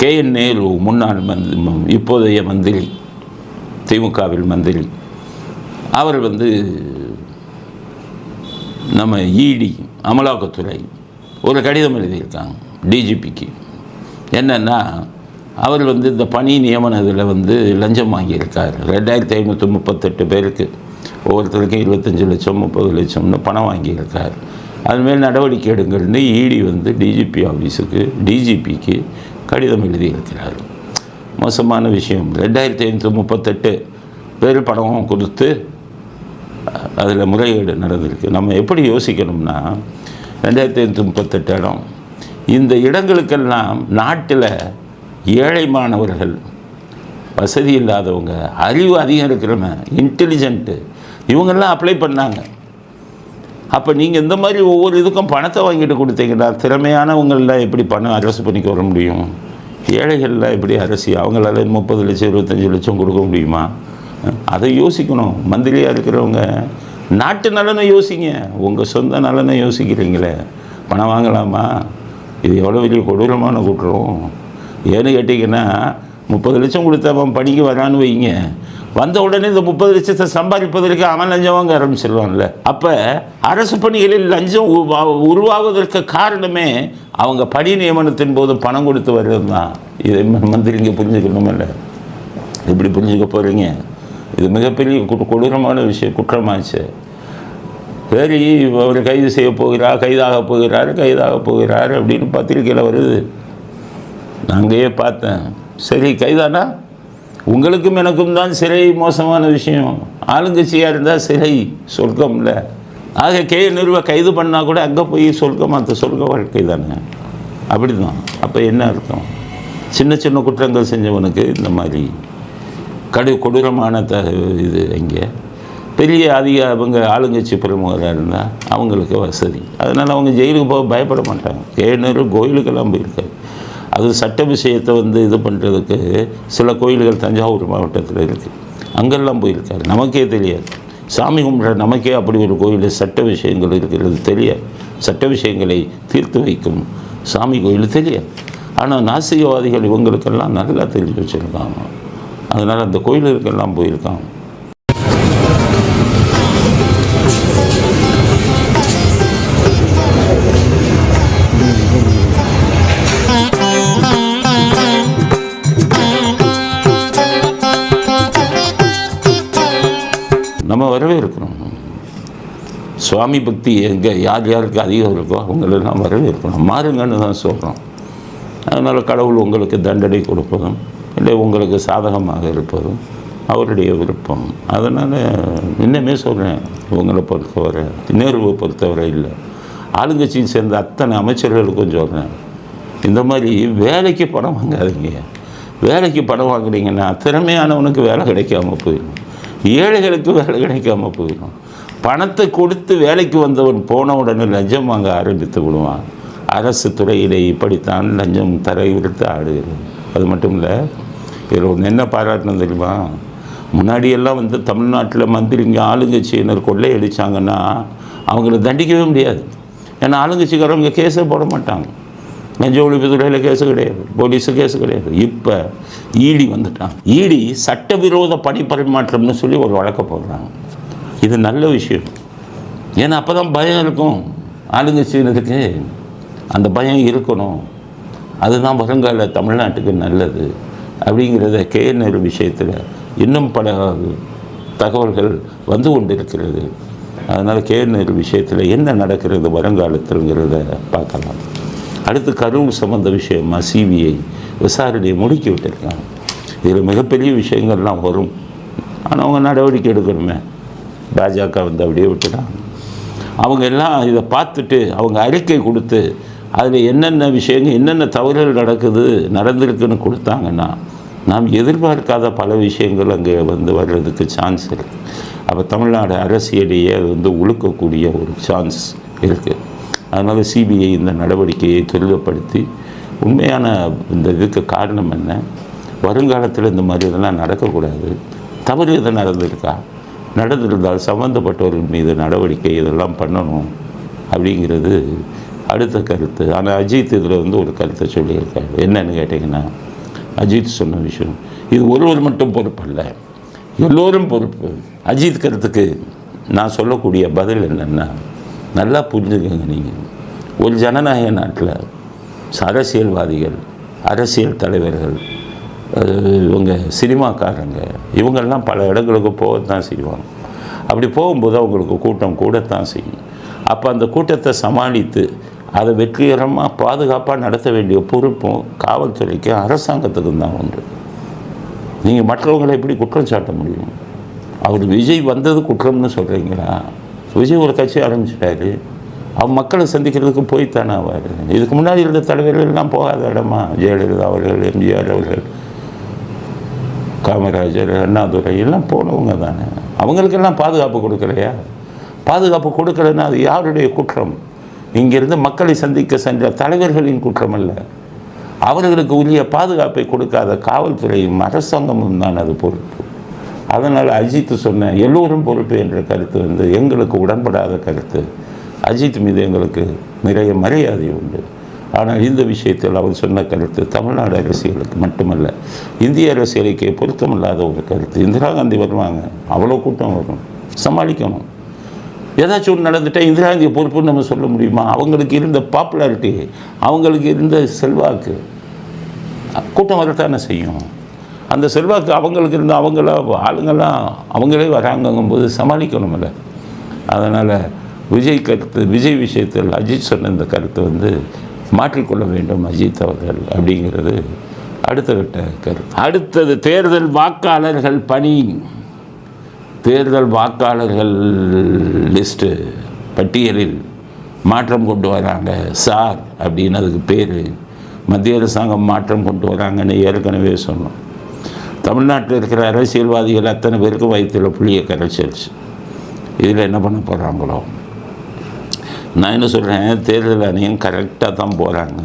K N Nehru முன்னாள் மந்தி இப்போதைய மந்திரி திமுகவில் மந்திரி. அவர் வந்து நம்ம இடி அமலாக்கத்துறை ஒரு கடிதம் எழுதியிருக்காங்க டிஜிபிக்கு என்னென்னா அவர் வந்து இந்த பணி நியமன இதில் வந்து லஞ்சம் வாங்கியிருக்கார். ரெண்டாயிரத்தி ஐநூற்றி முப்பத்தெட்டு பேருக்கு ஒவ்வொருத்தருக்கும் இருபத்தஞ்சி லட்சம் முப்பது லட்சம்னு பணம் வாங்கியிருக்கார். அதுமாரி நடவடிக்கை எடுங்கள்னு இடி வந்து டிஜிபி ஆஃபீஸுக்கு டிஜிபிக்கு கடிதம் எழுதியிருக்கிறார். மோசமான விஷயம். ரெண்டாயிரத்தி ஐநூற்றி முப்பத்தெட்டு பேர் பணம் கொடுத்து அதில் முறைகேடு நடந்திருக்கு. நம்ம எப்படி யோசிக்கணும்னா ரெண்டாயிரத்தி ஐநூற்றி முப்பத்தெட்டு இடம். இந்த இடங்களுக்கெல்லாம் நாட்டில் ஏழை மாணவர்கள் வசதி இல்லாதவங்க அறிவு அதிகம் இருக்கிறவங்க இன்டெலிஜென்ட்டு இவங்கெல்லாம் அப்ளை பண்ணாங்க. அப்போ நீங்கள் இந்த மாதிரி ஒவ்வொரு இதுக்கும் பணத்தை வாங்கிட்டு கொடுத்தீங்கன்னா திறமையானவங்களெலாம் எப்படி பணம் அரசு பண்ணிக்க வர முடியும்? ஏழைகள்லாம் எப்படி அரசி அவங்களால முப்பது லட்சம் இருபத்தஞ்சி லட்சம் கொடுக்க முடியுமா? அதை யோசிக்கணும். மந்திரியாக இருக்கிறவங்க நாட்டு நலனை யோசிங்க. உங்கள் சொந்த நலனை யோசிக்கிறீங்களே. பணம் வாங்கலாமா? இது எவ்வளோ பெரிய கொடூரமான குற்றம். ஏன்னு கேட்டிங்கன்னா முப்பது லட்சம் கொடுத்தவன் பணிக்கு வரான்னு வைங்க. வந்த உடனே இந்த முப்பது லட்சத்தை சம்பாதிப்பதற்கு அவன் லஞ்சம் வாங்க ஆரம்பிச்சிருவான்ல அப்போ அரசு பணிகளில் லஞ்சம் உருவா- உருவாவதற்கு காரணமே அவங்க பணி நியமனத்தின் போது பணம் கொடுத்து வர்றது தான் இதை மந்திரிங்க மந்திரிங்க புரிஞ்சுக்கணுமில்ல? எப்படி புரிஞ்சுக்க போகிறீங்க இது மிகப்பெரிய கு- கொடூரமான விஷயம் குற்றமாச்சு. சரி அவர் கைது செய்ய போகிறார் கைதாக போகிறார் கைதாக போகிறார் அப்படின்னு பத்திரிக்கையில் வருது. நான் அங்கேயே பார்த்தேன். சரி கைதானா? உங்களுக்கும் எனக்கும் தான் சிறை மோசமான விஷயம். ஆளுங்கட்சியாக இருந்தால் சிறை சொர்க்கம்ல. ஆக கே நிறுவ கைது பண்ணால் கூட அங்கே போய் சொர்க்கம் அந்த சொர்க்க வாழ்க்கை தானே. அப்படி தான் அப்போ என்ன அர்த்தம்? சின்ன சின்ன குற்றங்கள் செஞ்சவனுக்கு இந்த மாதிரி கடு கொடூரமான த இது இங்கே. பெரிய அதிக அவங்க ஆளுங்கட்சி பிரமுகராக இருந்தால் அவங்களுக்கு வசதி. அதனால் அவங்க ஜெயிலுக்கு போக பயப்பட மாட்டாங்க. கேணறு கோயிலுக்கெல்லாம் போயிருக்காரு. அது சட்ட விஷயத்தை வந்து இது பண்ணுறதுக்கு சில கோயில்கள் தஞ்சாவூர் மாவட்டத்தில் இருக்குது அங்கெல்லாம் போயிருக்காரு. நமக்கே தெரியாது. சாமி கும்பிட்ற நமக்கே அப்படி ஒரு கோயில் சட்ட விஷயங்கள் இருக்கிறது தெரியாது. சட்ட விஷயங்களை தீர்த்து வைக்கும் சாமி கோயில் தெரியாது. ஆனால் நாசிகவாதிகள் இவங்களுக்கெல்லாம் நல்லா தெரிஞ்சு வச்சுருக்காங்க. அதனால் அந்த கோயிலுக்கெல்லாம் போயிருக்காங்க. சுவாமி பக்தி எங்கே? யார் யாருக்கு அதிகம் இருக்கோ அவங்களெல்லாம் வரவேற்கணும். மாறுங்கன்னு தான் சொல்கிறோம் அதனால் கடவுள் உங்களுக்கு தண்டனை கொடுப்பதும் இல்லை உங்களுக்கு சாதகமாக இருப்பதும் அவருடைய விருப்பம். அதனால் இன்னுமே சொல்கிறேன் உங்களை பொறுத்தவரை நேருவை பொறுத்தவரை இல்லை. ஆளுங்கட்சியை சேர்ந்த அத்தனை அமைச்சர்களுக்கும் சொல்கிறேன் இந்த மாதிரி வேலைக்கு பணம் வாங்காதீங்க. வேலைக்கு பணம் வாங்குறீங்கன்னா திறமையானவனுக்கு வேலை கிடைக்காம போயிடும். ஏழைகளுக்கு வேலை கிடைக்காம போயிடும். பணத்தை கொடுத்து வேலைக்கு வந்தவன் போன உடனே லஞ்சம் வாங்க ஆரம்பித்து விடுவான். அரசு துறையிலே இப்படித்தான் லஞ்சம் தரையிறுத்து ஆடுகிறது. அது மட்டும் இல்லை இதில் ஒன்று என்ன பாராட்டணும் தெரியுமா? முன்னாடியெல்லாம் வந்து தமிழ்நாட்டில் மந்திரிங்க ஆளுங்கட்சியினர் கொள்ளையடிச்சாங்கன்னா அவங்கள தண்டிக்கவே முடியாது. ஏன்னா ஆளுங்கட்சிக்காரவங்க கேஸே போட மாட்டாங்க. லஞ்ச ஒழிப்புத்துறையில் கேஸு கிடையாது. போலீஸு கேஸு கிடையாது. இப்போ ஈடி வந்துட்டான். ஈடி சட்டவிரோத பணி பரிமாற்றம்னு சொல்லி ஒரு வழக்க போடுறாங்க. இது நல்ல விஷயம். ஏன்னா அப்போ தான் பயம் இருக்கும். ஆளுங்கட்சியினருக்கு அந்த பயம் இருக்கணும். அதுதான் வருங்கால தமிழ்நாட்டுக்கு நல்லது. அப்படிங்கிறத கேஎன்ஆர் விஷயத்தில் இன்னும் பல தகவல்கள் வந்து கொண்டிருக்கிறது. அதனால் கேஎன்ஆர் விஷயத்தில் என்ன நடக்கிறது வருங்காலத்தில்ங்கிறத பார்க்கலாம். அடுத்து கரூர் சம்மந்த விஷயமாக சிபிஐ விசாரணையை முடுக்கி விட்டுருக்காங்க. இதில் மிகப்பெரிய விஷயங்கள்லாம் வரும். ஆனால் அவங்க நடவடிக்கை எடுக்கணுமே. பாஜக வந்து அப்படியே விட்டுட்டாங்க. அவங்க எல்லாம் இதை பார்த்துட்டு அவங்க அறிக்கை கொடுத்து அதில் என்னென்ன விஷயங்கள் என்னென்ன தவறுகள் நடக்குது நடந்திருக்குன்னு கொடுத்தாங்கன்னா நாம் எதிர்பார்க்காத பல விஷயங்கள் அங்கே வந்து வர்றதுக்கு சான்ஸ் இருக்குது அப்போ தமிழ்நாடு அரசியலையே அது வந்து உழுக்கக்கூடிய ஒரு சான்ஸ் இருக்குது அதனால் சிபிஐ இந்த நடவடிக்கையை துரிதப்படுத்தி உண்மையான இந்த இதுக்கு காரணம் என்ன? வருங்காலத்தில் இந்த மாதிரி இதெல்லாம் நடக்கக்கூடாது. தவறு எதுவும் நடந்திருக்கா? நடந்திருந்தால் சம்மந்தப்பட்டவர்கள் மீது நடவடிக்கை இதெல்லாம் பண்ணணும் அப்படிங்கிறது அடுத்த கருத்து. ஆனால் அஜித் இதில் வந்து ஒரு கருத்தை சொல்லியிருக்காரு. என்னன்னு கேட்டிங்கன்னா அஜித் சொன்ன விஷயம். இது ஒருவர் மட்டும் பொறுப்பல்ல எல்லோரும் பொறுப்பு. அஜித் கருத்துக்கு நான் சொல்லக்கூடிய பதில் என்னென்னா நல்லா புரிஞ்சுக்கங்க நீங்கள் ஒரு ஜனநாயக நாட்டில் அரசியல்வாதிகள் அரசியல் தலைவர்கள் இவங்க சினிமாக்காரங்க. இவங்கெல்லாம் பல இடங்களுக்கு போகத்தான் செய்வாங்க. அப்படி போகும்போது அவங்களுக்கு கூட்டம் கூடத்தான் செய்யும். அப்போ அந்த கூட்டத்தை சமாளித்து அதை வெற்றிகரமாக பாதுகாப்பாக நடத்த வேண்டிய பொறுப்பும் காவல்துறைக்கும் அரசாங்கத்துக்கும் தான் உண்டு. நீங்கள் மற்றவங்களை எப்படி குற்றம் சாட்ட முடியும்? அவர் விஜய் வந்தது குற்றம்னு சொல்கிறீங்களா விஜய் ஒரு கட்சி ஆரம்பிச்சிட்டாரு. அவர் மக்களை சந்திக்கிறதுக்கு போய்த்தானே அவர் இதுக்கு முன்னாடி இருந்த தலைவர்கள் எல்லாம் போகாத இடமா? ஜெயலலிதா அவர்கள் எம்ஜிஆர் அவர்கள். காமராஜர் அண்ணாதுரை எல்லாம் போனவங்க தானே. அவங்களுக்கெல்லாம் பாதுகாப்பு கொடுக்கலையா? பாதுகாப்பு கொடுக்கலன்னா அது யாருடைய குற்றம்? இங்கிருந்து மக்களை சந்திக்க சென்ற தலைவர்களின் குற்றம் அல்ல அவர்களுக்கு உரிய பாதுகாப்பை கொடுக்காத காவல்துறையும் அரசாங்கமும் தான் அது பொறுப்பு. அதனால் அஜித் சொன்ன எல்லோரும் பொறுப்பு என்ற கருத்து வந்து எங்களுக்கு உடன்படாத கருத்து. அஜித் மீது எங்களுக்கு நிறைய மரியாதை உண்டு. ஆனால் இந்த விஷயத்தில் அவர் சொன்ன கருத்து தமிழ்நாடு அரசியலுக்கு மட்டுமல்ல இந்திய அரசியலுக்கு பொருத்தமில்லாத ஒரு கருத்து. இந்திரா காந்தி வருவாங்க அவ்வளோ கூட்டம் வரும் சமாளிக்கணும். ஏதாச்சும் ஒன்று நடந்துட்டால் இந்திரா காந்தி பொறுப்புன்னு நம்ம சொல்ல முடியுமா? அவங்களுக்கு இருந்த பாப்புலாரிட்டி அவங்களுக்கு இருந்த செல்வாக்கு கூட்டம் வரத்தானே செய்யும். அந்த செல்வாக்கு அவங்களுக்கு இருந்த அவங்கள ஆளுங்கெல்லாம் அவங்களே வராங்கங்கும்போது சமாளிக்கணுமில்ல அதனால் விஜய் கருத்து விஜய் விஷயத்தில் அஜித் சொன்ன இந்த கருத்து வந்து மாற்றிக்கொள்ள வேண்டும் அஜித் அவர்கள் அப்படிங்கிறது அடுத்த கட்ட கருத்து அடுத்தது தேர்தல் வாக்காளர்கள் பணி. தேர்தல் வாக்காளர்கள் லிஸ்ட்டு பட்டியலில் மாற்றம் கொண்டு வராங்க. சார் அப்படின்னு அதுக்கு பேர். மத்திய அரசாங்கம் மாற்றம் கொண்டு வராங்கன்னு ஏற்கனவே சொன்னோம். தமிழ்நாட்டில் இருக்கிற அரசியல்வாதிகள் அத்தனை பேருக்கும் வயிற்றில் புளியை கரைச்சிருச்சு. இதில் என்ன பண்ண போகிறாங்களோ நான் என்ன சொல்கிறேன் தேர்தல் ஆணையம் கரெக்டாக தான் போகிறாங்க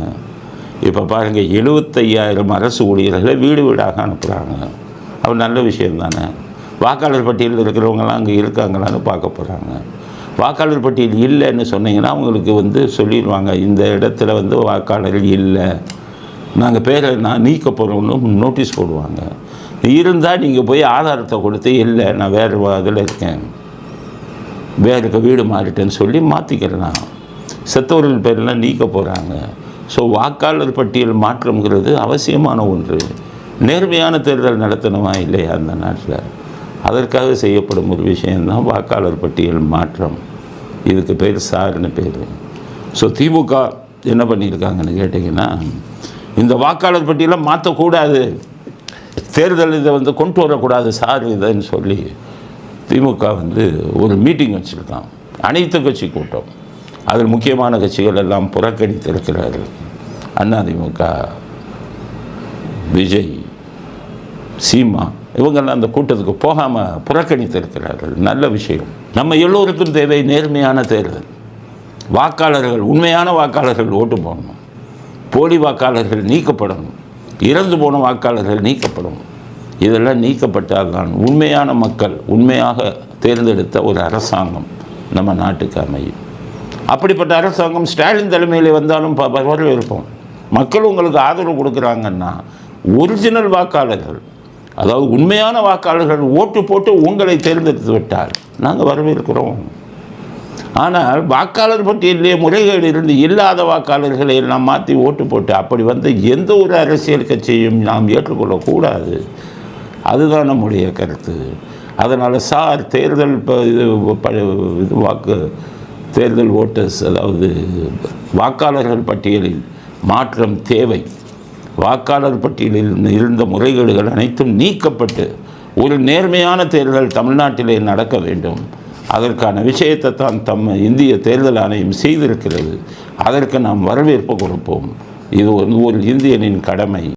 இப்போ பாருங்கள் எழுபத்தையாயிரம் அரசு ஊழியர்களை வீடு வீடாக அனுப்புகிறாங்க அவர் நல்ல விஷயம் தானே. வாக்காளர் பட்டியலில் இருக்கிறவங்களாம் அங்கே இருக்காங்களான்னு பார்க்க போகிறாங்க வாக்காளர் பட்டியல் இல்லைன்னு சொன்னீங்கன்னா அவங்களுக்கு வந்து சொல்லிடுவாங்க இந்த இடத்துல வந்து வாக்காளர் இல்லை. நாங்கள் பேரை நான் நீக்க போகிறோம்னு நோட்டீஸ் போடுவாங்க. இருந்தால் நீங்கள் போய் ஆதாரத்தை கொடுத்து இல்லை நான் வேறு அதில் இருக்கேன். வேறுக்கு வீடு மாறிட்டேன்னு சொல்லி மாற்றிக்கிறலாம் செத்தவர்கள் பேரெல்லாம் நீக்க போகிறாங்க ஸோ வாக்காளர் பட்டியல் மாற்றம்ங்கிறது அவசியமான ஒன்று. நேர்மையான தேர்தல் நடத்தணுமா இல்லையா அந்த நாட்டில்? அதற்காக செய்யப்படும் ஒரு விஷயந்தான் வாக்காளர் பட்டியல் மாற்றம். இதுக்கு பேர் சார்னு பேர். ஸோ திமுக என்ன பண்ணியிருக்காங்கன்னு கேட்டிங்கன்னா இந்த வாக்காளர் பட்டியலை மாற்றக்கூடாது தேர்தல் இதை வந்து கொண்டு வரக்கூடாது சார் இதுன்னு சொல்லி திமுக வந்து ஒரு மீட்டிங் வச்சுருக்கான். அனைத்து கட்சி கூட்டம். அதில் முக்கியமான கட்சிகள் எல்லாம் புறக்கணித்திருக்கிறார்கள் அதிமுக விஜய் சீமா இவங்கெல்லாம் அந்த கூட்டத்துக்கு போகாமல் புறக்கணித்திருக்கிறார்கள் நல்ல விஷயம். நம்ம எல்லோருக்கும் தேவை நேர்மையான தேர்தல். வாக்காளர்கள் உண்மையான வாக்காளர்கள் ஓட்டு போடணும். போலி வாக்காளர்கள் நீக்கப்படணும். இறந்து போன வாக்காளர்கள் நீக்கப்படும் இதெல்லாம் நீக்கப்பட்டால் தான் உண்மையான மக்கள் உண்மையாக தேர்ந்தெடுத்த ஒரு அரசாங்கம் நம்ம நாட்டுக்கு அமையும். அப்படிப்பட்ட அரசாங்கம் ஸ்டாலின் தலைமையில் வந்தாலும் ப- ப- வரவேற்போம் மக்கள் உங்களுக்கு ஆதரவு கொடுக்குறாங்கன்னா ஒரிஜினல் வாக்காளர்கள் அதாவது உண்மையான வாக்காளர்கள் ஓட்டு போட்டு உங்களை தேர்ந்தெடுத்து விட்டால் நாங்கள் வரவேற்கிறோம். ஆனால் வாக்காளர் பட்டியலே முறைகேடு இருந்து இல்லாத வாக்காளர்களை எல்லாம் மாற்றி ஓட்டு போட்டு அப்படி வந்து எந்த ஒரு அரசியல் கட்சியையும் நாம் ஏற்றுக்கொள்ளக்கூடாது. அதுதான் நம்முடைய கருத்து. அதனால் சார் தேர்தல் இப்போ இது இது வாக்கு தேர்தல் ஓட்டர்ஸ் அதாவது வாக்காளர்கள் பட்டியலில் மாற்றம் தேவை. வாக்காளர் பட்டியலில் இருந்த முறைகேடுகள் அனைத்தும் நீக்கப்பட்டு ஒரு நேர்மையான தேர்தல் தமிழ்நாட்டிலே நடக்க வேண்டும். அதற்கான விஷயத்தை தான் தம் இந்திய தேர்தல் ஆணையம் செய்திருக்கிறது. அதற்கு நாம் வரவேற்பு கொடுப்போம். இது வந்து ஒரு இந்தியனின் கடமை.